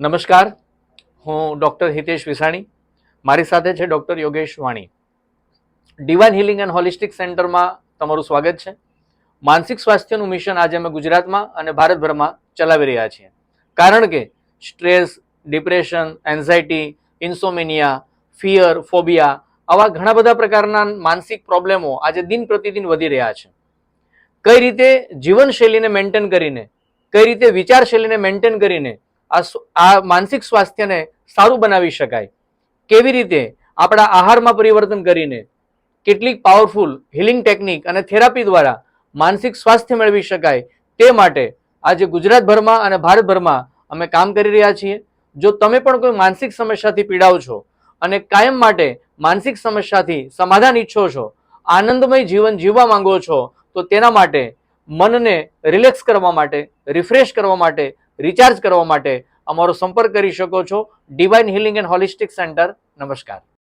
નમસ્કાર. હું ડૉક્ટર હિતેશ વિસાણી. મારી સાથે છે ડૉક્ટર યોગેશ વાણી. ડિવાઇન હિલિંગ એન્ડ હોલિસ્ટિક સેન્ટરમાં તમારું સ્વાગત છે. માનસિક સ્વાસ્થ્યનું મિશન આજે અમે ગુજરાતમાં અને ભારતભરમાં ચલાવી રહ્યા છીએ. કારણ કે stress, depression, anxiety, insomnia, fear, phobia આવા ઘણા બધા પ્રકારના માનસિક પ્રોબ્લેમો આજે દિન પ્રતિદિન વધી રહ્યા છે. કઈ રીતે જીવનશૈલીને મેન્ટેન કરીને, કઈ રીતે વિચારશૈલીને મેન્ટેન કરીને આ માનસિક સ્વાસ્થ્યને સારું બનાવી શકાય. કેવી રીતે? આપણા આહારમાં પરિવર્તન કરીને કેટલીક પાવરફુલ હિલિંગ ટેકનિક અને થેરાપી દ્વારા માનસિક સ્વાસ્થ્ય મેળવી શકાય તે માટે આજે ગુજરાતભરમાં અને ભારતભરમાં અમે કામ કરી રહ્યા છીએ. જો તમે પણ કોઈ માનસિક સમસ્યાથી પીડાવ છો અને કાયમ માટે માનસિક સમસ્યાથી સમાધાન ઈચ્છો છો, આનંદમય જીવન જીવવા માંગો છો, તો તેના માટે મનને રિલેક્સ કરવા માટે રિફ્રેશ કરવા માટે રિચાર્જ કરવા માટે અમારો સંપર્ક કરી શકો છો. Divine healing and holistic centre નમસ્કાર.